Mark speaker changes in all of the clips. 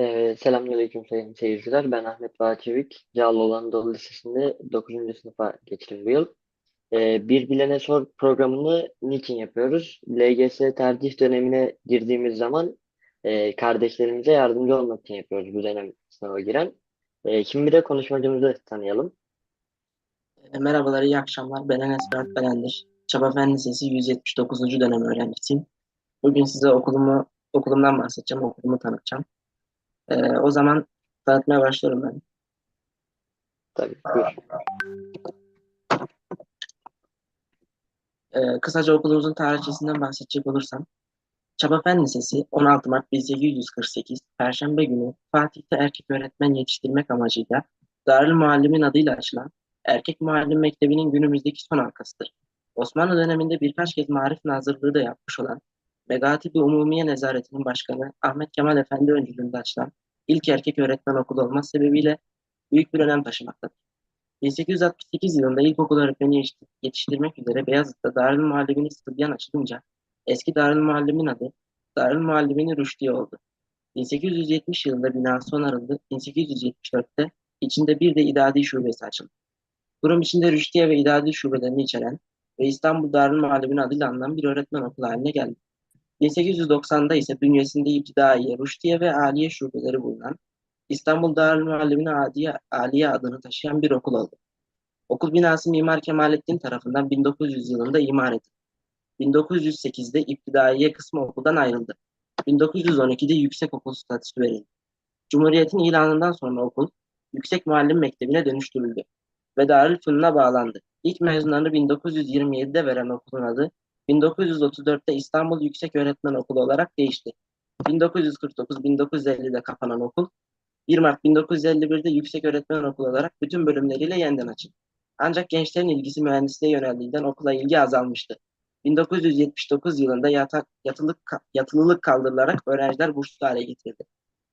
Speaker 1: Ee, selamünaleyküm sayın seyirciler. Ben Ahmet Bahçevik. Cağaloğlu Anadolu Lisesi'nde 9. sınıfa geçtim bu yıl. Ee, Bir Bilene Sor programını niçin yapıyoruz? LGS tercih dönemine girdiğimiz zaman e, kardeşlerimize yardımcı olmak için yapıyoruz bu dönem sınava giren. E, şimdi bir de konuşmacımızı tanıyalım.
Speaker 2: E, Merhabalar, iyi akşamlar. Ben Enes Berat Belendir. Çaba Fen Lisesi 179. dönem öğrencisiyim. Bugün size okulumu, okulumdan bahsedeceğim, okulumu tanıtacağım. E, o zaman tanıtmaya başlıyorum ben.
Speaker 1: Tabii, buyur.
Speaker 2: E, kısaca okulumuzun tarihçesinden bahsedecek olursam, Çaba Fen Lisesi 16 Mart 1848 Perşembe günü Fatih'te erkek öğretmen yetiştirmek amacıyla Darül Muallimin adıyla açılan Erkek Muallim Mektebi'nin günümüzdeki son halkasıdır. Osmanlı döneminde birkaç kez marif nazırlığı da yapmış olan Megatibi Umumiye Nezareti'nin başkanı Ahmet Kemal Efendi öncülüğünde açılan ilk erkek öğretmen okulu olması sebebiyle büyük bir önem taşımaktadır. 1868 yılında ilkokul öğretmeni yetiştir- yetiştirmek üzere Beyazıt'ta Darül Muallimin Sıbyan açılınca eski Darül Muallimin adı Darül Muallimin Rüşdiye oldu. 1870 yılında binası onarıldı. 1874'te içinde bir de idadi şubesi açıldı. Kurum içinde Rüşdiye ve idadi şubelerini içeren ve İstanbul Darül Muallimin adıyla anılan bir öğretmen okulu haline geldi. 1890'da ise bünyesinde İptidaiye, Rüşdiye ve Aliye şubeleri bulunan İstanbul Darül Muallimin Aliye, adını taşıyan bir okul oldu. Okul binası Mimar Kemalettin tarafından 1900 yılında imar edildi. 1908'de İptidaiye kısmı okuldan ayrıldı. 1912'de yüksek okul statüsü verildi. Cumhuriyet'in ilanından sonra okul Yüksek Muallim Mektebi'ne dönüştürüldü ve Darülfünun'a bağlandı. İlk mezunlarını 1927'de veren okulun adı 1934'te İstanbul Yüksek Öğretmen Okulu olarak değişti. 1949-1950'de kapanan okul 1 Mart 1951'de Yüksek Öğretmen Okulu olarak bütün bölümleriyle yeniden açıldı. Ancak gençlerin ilgisi mühendisliğe yöneldiğinden okula ilgi azalmıştı. 1979 yılında yatak, yatılık, yatılılık kaldırılarak öğrenciler burslu hale getirildi.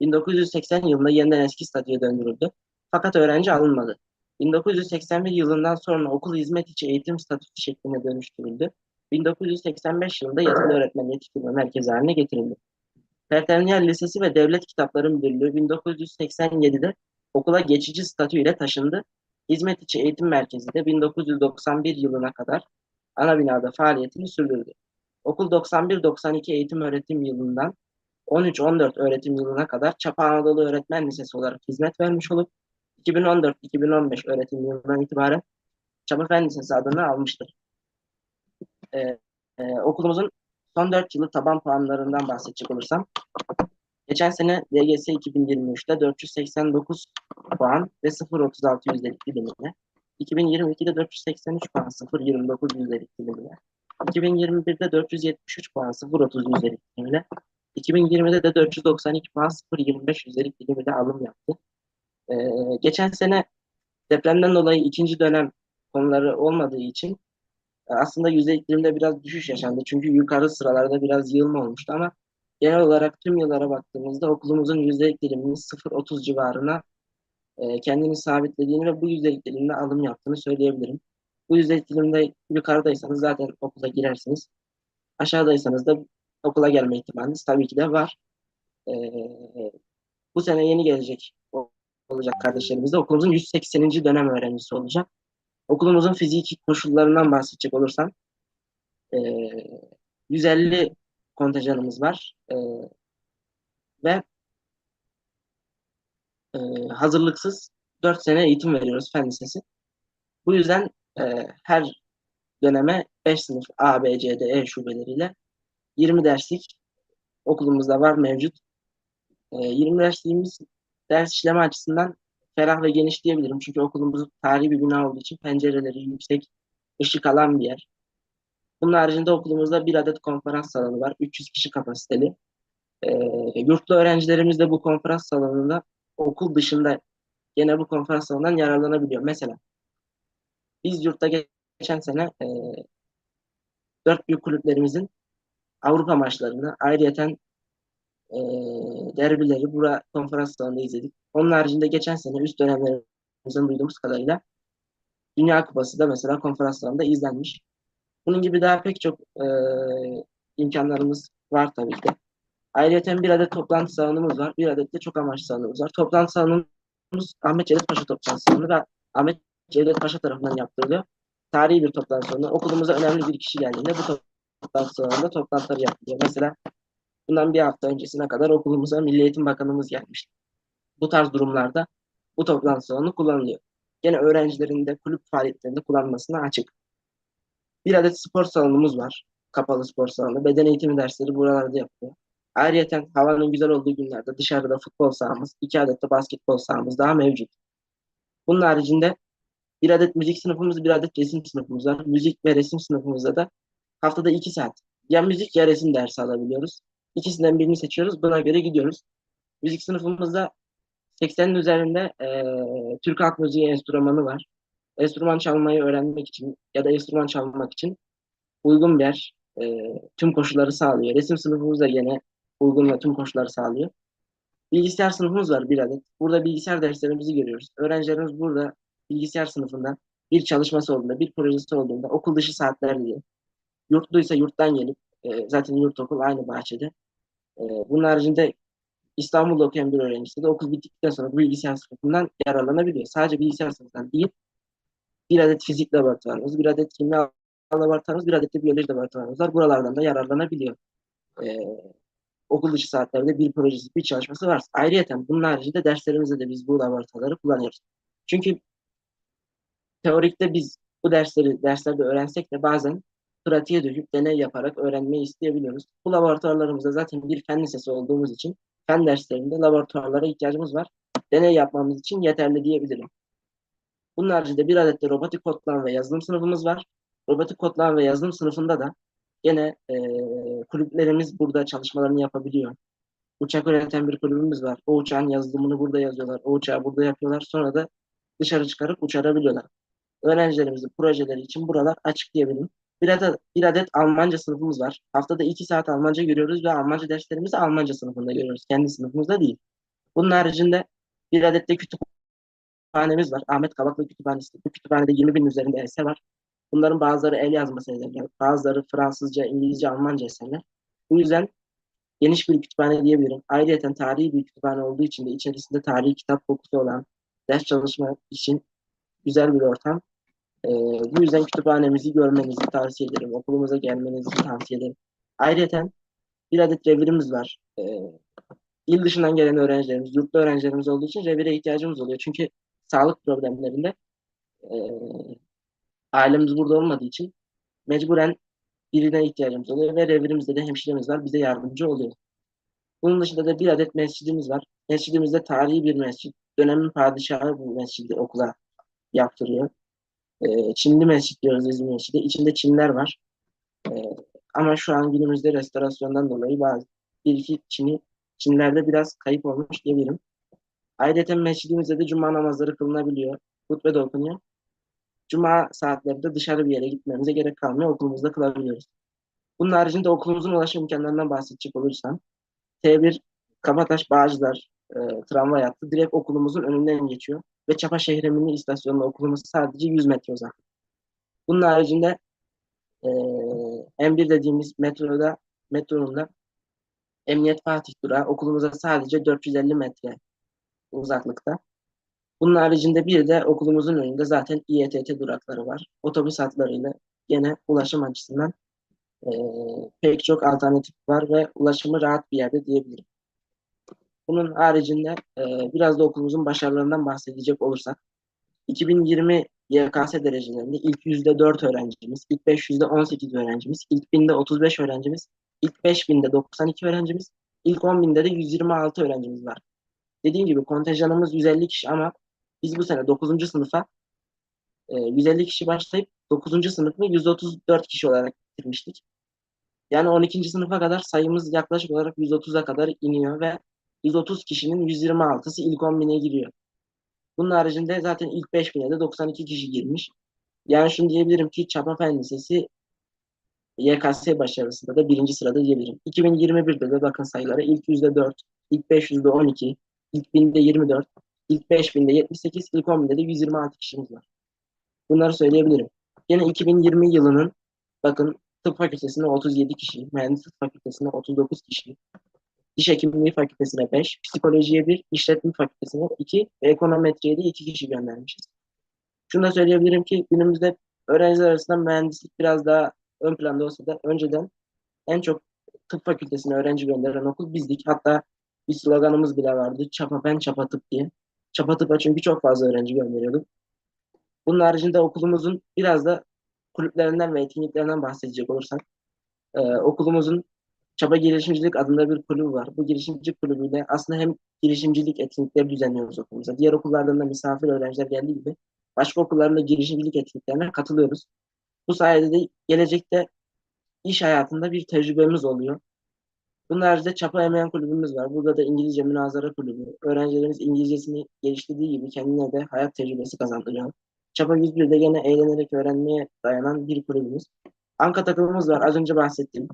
Speaker 2: 1980 yılında yeniden eski statüye döndürüldü. Fakat öğrenci alınmadı. 1981 yılından sonra okul hizmet içi eğitim statüsü şekline dönüştürüldü. 1985 yılında yatılı öğretmen yetiştirme merkezi haline getirildi. Pertemniyel Lisesi ve Devlet Kitapları Müdürlüğü 1987'de okula geçici statü ile taşındı. Hizmet içi eğitim merkezi de 1991 yılına kadar ana binada faaliyetini sürdürdü. Okul 91-92 eğitim öğretim yılından 13-14 öğretim yılına kadar Çapa Anadolu Öğretmen Lisesi olarak hizmet vermiş olup 2014-2015 öğretim yılından itibaren Çapa Fen Lisesi adını almıştır. Ee, e, okulumuzun son 4 yılı taban puanlarından bahsedecek olursam geçen sene DGS 2023'te 489 puan ve 0.36 yüzdelik dilimine 2022'de 483 puan 0.29 yüzdelik dilimine 2021'de 473 puan 0.30 yüzdelik dilimine 2020'de de 492 puan 0.25 yüzdelik dilimine alım yaptı. Ee, geçen sene depremden dolayı ikinci dönem konuları olmadığı için e, aslında yüzdelik dilimde biraz düşüş yaşandı. Çünkü yukarı sıralarda biraz yığılma olmuştu ama genel olarak tüm yıllara baktığımızda okulumuzun yüzdelik diliminin 0.30 civarına e, kendini sabitlediğini ve bu yüzdelik dilimde alım yaptığını söyleyebilirim. Bu yüzdelik dilimde yukarıdaysanız zaten okula girersiniz. Aşağıdaysanız da okula gelme ihtimaliniz tabii ki de var. E, bu sene yeni gelecek olacak kardeşlerimiz de okulumuzun 180. dönem öğrencisi olacak. Okulumuzun fiziki koşullarından bahsedecek olursam e, 150 kontenjanımız var e, ve e, hazırlıksız 4 sene eğitim veriyoruz fen lisesi. Bu yüzden e, her döneme 5 sınıf A, B, C, D, E şubeleriyle 20 derslik okulumuzda var mevcut. E, 20 dersliğimiz ders işleme açısından ferah ve geniş diyebilirim. Çünkü okulumuz tarihi bir bina olduğu için pencereleri yüksek, ışık alan bir yer. Bunun haricinde okulumuzda bir adet konferans salonu var. 300 kişi kapasiteli. E, yurtlu öğrencilerimiz de bu konferans salonunda okul dışında gene bu konferans salonundan yararlanabiliyor. Mesela biz yurtta geçen sene e, dört büyük kulüplerimizin Avrupa maçlarını ayrıyeten e, derbileri bura konferans salonunda izledik. Onun haricinde geçen sene üst dönemlerimizden duyduğumuz kadarıyla Dünya Kupası da mesela konferans salonunda izlenmiş. Bunun gibi daha pek çok e, imkanlarımız var tabii ki de. Ayrıca bir adet toplantı salonumuz var. Bir adet de çok amaçlı salonumuz var. Toplantı salonumuz Ahmet Cevdet Paşa toplantı salonu ve Ahmet Cevdet Paşa tarafından yaptırılıyor. Tarihi bir toplantı salonu. Okulumuza önemli bir kişi geldiğinde bu toplantı salonunda toplantılar yapılıyor. Mesela bundan bir hafta öncesine kadar okulumuza Milli Eğitim Bakanımız gelmişti. Bu tarz durumlarda bu toplantı salonu kullanılıyor. Gene öğrencilerin de kulüp faaliyetlerinde kullanmasına açık. Bir adet spor salonumuz var. Kapalı spor salonu. Beden eğitimi dersleri buralarda yapılıyor. Ayrıca havanın güzel olduğu günlerde dışarıda futbol sahamız, iki adet de basketbol sahamız daha mevcut. Bunun haricinde bir adet müzik sınıfımız, bir adet resim sınıfımız var. Müzik ve resim sınıfımızda da haftada iki saat ya müzik ya resim dersi alabiliyoruz. İkisinden birini seçiyoruz. Buna göre gidiyoruz. Müzik sınıfımızda 80'in üzerinde eee Türk halk müziği enstrümanı var. Enstrüman çalmayı öğrenmek için ya da enstrüman çalmak için uygun bir yer. Eee, tüm koşulları sağlıyor. Resim sınıfımız da yine uygun ve tüm koşulları sağlıyor. Bilgisayar sınıfımız var bir adet. Burada bilgisayar derslerimizi görüyoruz. Öğrencilerimiz burada bilgisayar sınıfında bir çalışması olduğunda, bir projesi olduğunda okul dışı saatler diye. Yurtluysa yurttan gelip, e, zaten yurt okul aynı bahçede. E, bunun haricinde İstanbul'da okuyan bir öğrencisi de okul bittikten sonra bu bilgisayar sınıfından yararlanabiliyor. Sadece bilgisayar sınıfından değil, bir adet fizik laboratuvarımız, bir adet kimya laboratuvarımız, bir adet de biyoloji laboratuvarımız var. Buralardan da yararlanabiliyor. E, okul dışı saatlerde bir projesi, bir çalışması var. Ayrıca bunun haricinde derslerimizde de biz bu laboratuvarları kullanıyoruz. Çünkü teorikte biz bu dersleri derslerde öğrensek de bazen pratiğe döküp deney yaparak öğrenmeyi isteyebiliyoruz. Bu laboratuvarlarımızda zaten bir fen lisesi olduğumuz için fen derslerinde laboratuvarlara ihtiyacımız var. Deney yapmamız için yeterli diyebilirim. Bunun haricinde bir adet de robotik kodlama ve yazılım sınıfımız var. Robotik kodlama ve yazılım sınıfında da gene e, kulüplerimiz burada çalışmalarını yapabiliyor. Uçak üreten bir kulübümüz var. O uçağın yazılımını burada yazıyorlar. O uçağı burada yapıyorlar. Sonra da dışarı çıkarıp uçurabiliyorlar. Öğrencilerimizin projeleri için buralar açık diyebilirim. Bir adet, bir adet Almanca sınıfımız var. Haftada iki saat Almanca görüyoruz ve Almanca derslerimizi Almanca sınıfında görüyoruz. Kendi sınıfımızda değil. Bunun haricinde bir adet de kütüphanemiz var. Ahmet Kabaklı Kütüphanesi. Bu kütüphanede 20 bin üzerinde eser var. Bunların bazıları el yazması eserler. Bazıları Fransızca, İngilizce, Almanca eserler. Bu yüzden geniş bir kütüphane diyebilirim. Ayrıca tarihi bir kütüphane olduğu için de içerisinde tarihi kitap kokusu olan ders çalışma için güzel bir ortam. Ee, bu yüzden kütüphanemizi görmenizi tavsiye ederim. Okulumuza gelmenizi tavsiye ederim. Ayrıca bir adet revirimiz var. Ee, il dışından gelen öğrencilerimiz, yurtlu öğrencilerimiz olduğu için revire ihtiyacımız oluyor. Çünkü sağlık problemlerinde e, ailemiz burada olmadığı için mecburen birine ihtiyacımız oluyor ve revirimizde de hemşiremiz var. Bize yardımcı oluyor. Bunun dışında da bir adet mescidimiz var. Mescidimizde tarihi bir mescid. Dönemin padişahı bu mescidi okula yaptırıyor. Ee, Çinli mescid diyoruz İzmir Mescidi. İçinde Çinler var. Ee, ama şu an günümüzde restorasyondan dolayı bazı bir iki Çin'i Çinlerde biraz kayıp olmuş diyebilirim. Ayrıca mescidimizde de cuma namazları kılınabiliyor. Hutbe de okunuyor. Cuma saatlerinde dışarı bir yere gitmemize gerek kalmıyor. Okulumuzda kılabiliyoruz. Bunun haricinde okulumuzun ulaşım imkanlarından bahsedecek olursam T1 Kabataş Bağcılar e, tramvay hattı direkt okulumuzun önünden geçiyor. Ve Çapa Şehri Milli İstasyonu'na okulumuz sadece 100 metre uzak. Bunun haricinde e, M1 dediğimiz metroda metronun da Emniyet Fatih Durağı okulumuza sadece 450 metre uzaklıkta. Bunun haricinde bir de okulumuzun önünde zaten İETT durakları var. Otobüs hatlarıyla gene ulaşım açısından e, pek çok alternatif var ve ulaşımı rahat bir yerde diyebilirim. Bunun haricinde e, biraz da okulumuzun başarılarından bahsedecek olursak 2020 YKS derecelerinde ilk yüzde 4 öğrencimiz, ilk 500'de 18 öğrencimiz, ilk 1000'de 35 öğrencimiz, ilk 5000'de 92 öğrencimiz, ilk 10.000'de de 126 öğrencimiz var. Dediğim gibi kontenjanımız 150 kişi ama biz bu sene 9. sınıfa e, 150 kişi başlayıp 9. sınıfı 134 kişi olarak bitirmiştik. Yani 12. sınıfa kadar sayımız yaklaşık olarak 130'a kadar iniyor ve 130 kişinin 126'sı ilk 10.000'e giriyor. Bunun haricinde zaten ilk 5.000'e de 92 kişi girmiş. Yani şunu diyebilirim ki Çapa Fen Lisesi YKS başarısında da birinci sırada diyebilirim. 2021'de de bakın sayılara ilk %4, ilk 500'de 12, ilk 1000'de 24, ilk 5000'de 78, ilk 10.000'de de 126 kişimiz var. Bunları söyleyebilirim. Yine 2020 yılının bakın tıp fakültesinde 37 kişi, mühendislik fakültesinde 39 kişi, Diş hekimliği fakültesine 5, psikolojiye 1, işletme fakültesine 2 ve ekonometriye de 2 kişi göndermişiz. Şunu da söyleyebilirim ki günümüzde öğrenciler arasında mühendislik biraz daha ön planda olsa da önceden en çok tıp fakültesine öğrenci gönderen okul bizdik. Hatta bir sloganımız bile vardı. Çapa ben çapa tıp diye. Çapa tıpa çünkü çok fazla öğrenci gönderiyorduk. Bunun haricinde okulumuzun biraz da kulüplerinden ve etkinliklerinden bahsedecek olursak e, okulumuzun Çaba Girişimcilik adında bir kulübü var. Bu girişimcilik kulübüyle aslında hem girişimcilik etkinlikleri düzenliyoruz okulumuza. Diğer okullardan da misafir öğrenciler geldiği gibi başka okulların da girişimcilik etkinliklerine katılıyoruz. Bu sayede de gelecekte iş hayatında bir tecrübemiz oluyor. Bunun haricinde Çapa Emeyen Kulübümüz var. Burada da İngilizce Münazara Kulübü. Öğrencilerimiz İngilizcesini geliştirdiği gibi kendine de hayat tecrübesi kazandırıyor. Çapa 101'de gene eğlenerek öğrenmeye dayanan bir kulübümüz. Anka takımımız var. Az önce bahsettiğim.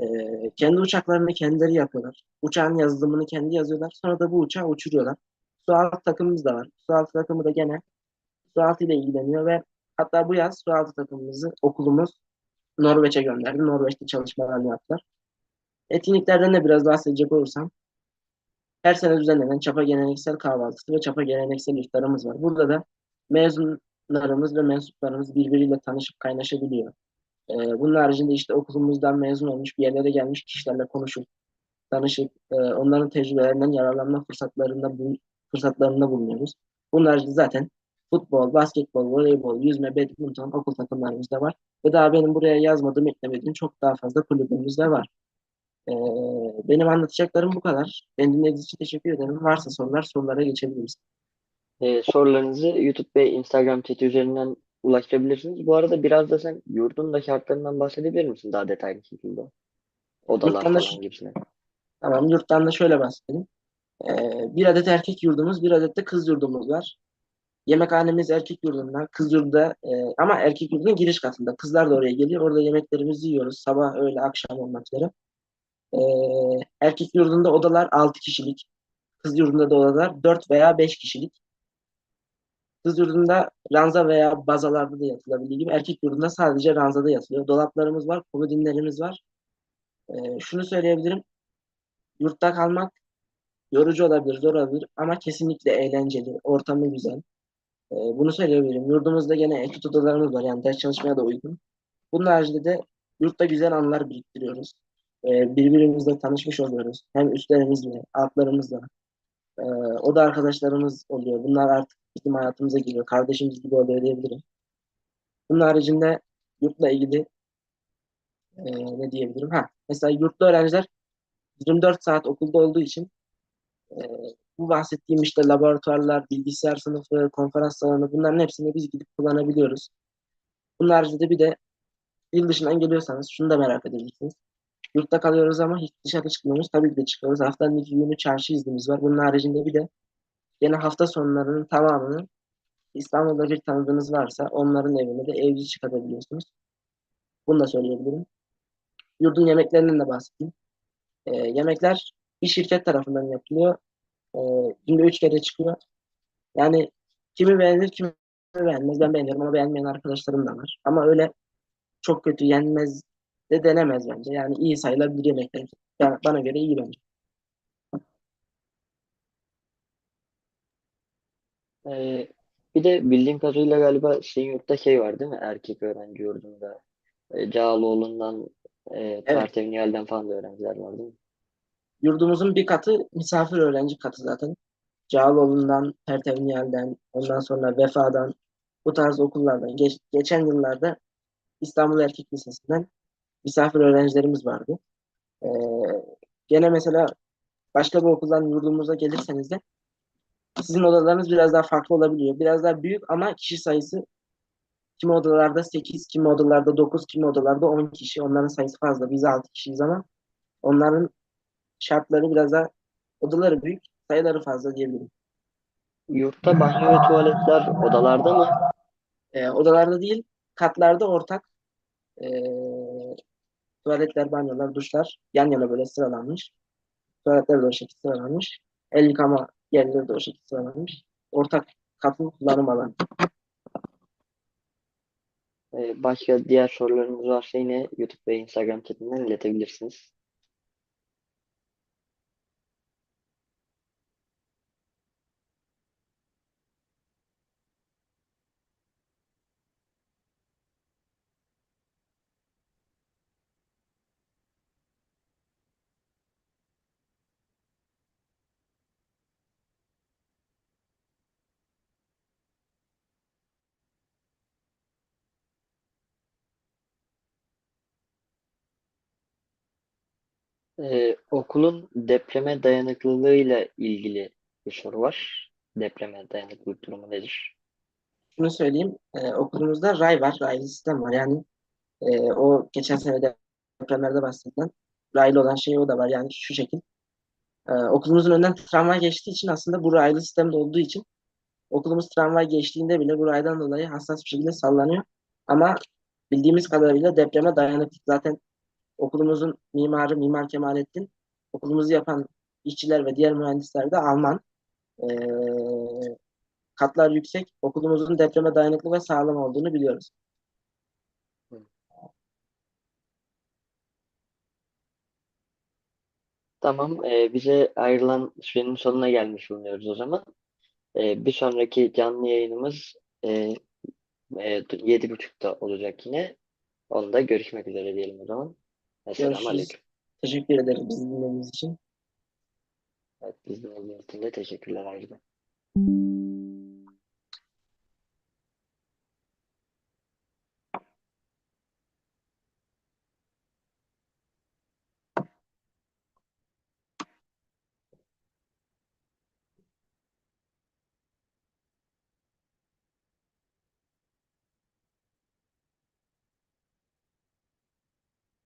Speaker 2: Ee, kendi uçaklarını kendileri yapıyorlar. Uçağın yazılımını kendi yazıyorlar. Sonra da bu uçağı uçuruyorlar. Sualtı takımımız da var. Sualtı takımı da gene sualtı ile ilgileniyor ve hatta bu yaz sualtı takımımızı okulumuz Norveç'e gönderdi. Norveç'te çalışmalarını yaptılar. Etkinliklerden de biraz bahsedecek olursam her sene düzenlenen Çapa Geleneksel Kahvaltısı ve Çapa Geleneksel İftarımız var. Burada da mezunlarımız ve mensuplarımız birbiriyle tanışıp kaynaşabiliyor. Ee, bunun haricinde işte okulumuzdan mezun olmuş bir yerlere gelmiş kişilerle konuşup, tanışıp, e, onların tecrübelerinden yararlanma fırsatlarında bul fırsatlarında bulunuyoruz. Bunun haricinde zaten futbol, basketbol, voleybol, yüzme, badminton okul takımlarımız da var. Ve daha benim buraya yazmadığım, eklemediğim çok daha fazla kulübümüz de var. Ee, benim anlatacaklarım bu kadar. Beni dinlediğiniz için teşekkür ederim. Varsa sorular, sorulara geçebiliriz.
Speaker 1: Ee, sorularınızı YouTube ve Instagram chat'i üzerinden ulaştırabilirsiniz. Bu arada biraz da sen yurdun da şartlarından bahsedebilir misin daha detaylı şekilde? Odalar
Speaker 2: Yurttan da-
Speaker 1: falan gibisine.
Speaker 2: Tamam, yurttan da şöyle bahsedelim. Ee, bir adet erkek yurdumuz, bir adet de kız yurdumuz var. Yemekhanemiz erkek yurdunda, kız yurda e, ama erkek yurdunun giriş katında. Kızlar da oraya geliyor. Orada yemeklerimizi yiyoruz. Sabah, öğle, akşam olmak üzere. Ee, erkek yurdunda odalar 6 kişilik. Kız yurdunda da odalar 4 veya 5 kişilik. Kız yurdunda ranza veya bazalarda da yatılabildiği gibi erkek yurdunda sadece ranzada yatılıyor. Dolaplarımız var, komodinlerimiz var. Ee, şunu söyleyebilirim. Yurtta kalmak yorucu olabilir, zor olabilir ama kesinlikle eğlenceli, ortamı güzel. Ee, bunu söyleyebilirim. Yurdumuzda gene etüt odalarımız var yani ders çalışmaya da uygun. Bunun haricinde de yurtta güzel anılar biriktiriyoruz. Ee, birbirimizle tanışmış oluyoruz. Hem üstlerimizle, altlarımızla. Ee, o da arkadaşlarımız oluyor. Bunlar artık bizim hayatımıza giriyor. Kardeşimiz gibi oluyor diyebilirim. Bunun haricinde yurtla ilgili e, ne diyebilirim? Ha, mesela yurtlu öğrenciler 24 saat okulda olduğu için e, bu bahsettiğim işte laboratuvarlar, bilgisayar sınıfı, konferans salonu bunların hepsini biz gidip kullanabiliyoruz. Bunun haricinde bir de yıl dışından geliyorsanız şunu da merak edebilirsiniz. Yurtta kalıyoruz ama hiç dışarı çıkmıyoruz. Tabii ki de çıkıyoruz. Haftanın iki günü çarşı iznimiz var. Bunun haricinde bir de yine hafta sonlarının tamamını İstanbul'da bir tanıdığınız varsa onların evine de evci çıkartabiliyorsunuz. Bunu da söyleyebilirim. Yurdun yemeklerinden de bahsedeyim. Ee, yemekler bir şirket tarafından yapılıyor. Ee, günde üç kere çıkıyor. Yani kimi beğenir, kimi beğenmez. Ben beğeniyorum ama beğenmeyen arkadaşlarım da var. Ama öyle çok kötü yenmez de denemez bence. Yani iyi sayılabilir yemekler. Yani bana göre iyi bence.
Speaker 1: Ee, bir de bildiğim kadarıyla galiba senin yurtta şey var değil mi? Erkek öğrenci yurdunda. Ee, Cağaloğlu'ndan, e, Pertevniyel'den falan da öğrenciler var değil mi?
Speaker 2: Yurdumuzun bir katı misafir öğrenci katı zaten. Cağaloğlu'ndan, Pertevniyel'den, ondan sonra Vefa'dan, bu tarz okullardan. Geç- geçen yıllarda İstanbul Erkek Lisesi'nden misafir öğrencilerimiz vardı. Ee, gene mesela başka bir okuldan yurdumuza gelirseniz de sizin odalarınız biraz daha farklı olabiliyor. Biraz daha büyük ama kişi sayısı kimi odalarda 8, kimi odalarda 9, kimi odalarda 10 kişi. Onların sayısı fazla. Biz 6 kişiyiz ama onların şartları biraz daha odaları büyük, sayıları fazla diyebilirim.
Speaker 1: Yurtta banyo ve tuvaletler odalarda mı?
Speaker 2: Ee, odalarda değil, katlarda ortak ee, tuvaletler, banyolar, duşlar yan yana böyle sıralanmış. Tuvaletler o şekilde sıralanmış. El yıkama yerleri de o şekilde sıralanmış. Ortak katlı kullanım alanı.
Speaker 1: Ee, başka diğer sorularınız varsa yine YouTube ve Instagram chatinden iletebilirsiniz. Ee, okulun depreme dayanıklılığıyla ilgili bir soru var. Depreme dayanıklılık durumu nedir?
Speaker 2: Şunu söyleyeyim. e, okulumuzda ray var. Raylı sistem var. Yani e, o geçen sene depremlerde bahsedilen raylı olan şey o da var. Yani şu şekil. E, okulumuzun önünden tramvay geçtiği için aslında bu raylı sistemde olduğu için okulumuz tramvay geçtiğinde bile bu raydan dolayı hassas bir şekilde sallanıyor. Ama bildiğimiz kadarıyla depreme dayanıklı. Zaten okulumuzun mimarı Mimar Kemalettin, okulumuzu yapan işçiler ve diğer mühendisler de Alman. E, katlar yüksek. Okulumuzun depreme dayanıklı ve sağlam olduğunu biliyoruz.
Speaker 1: Tamam, ee, bize ayrılan sürenin sonuna gelmiş bulunuyoruz o zaman. Ee, bir sonraki canlı yayınımız e, e, 7.30'da olacak yine. Onda görüşmek üzere diyelim o zaman. Aleyküm.
Speaker 2: Teşekkür ederim bizi dinlediğiniz için.
Speaker 1: Evet, biz de teşekkürler ayrıca.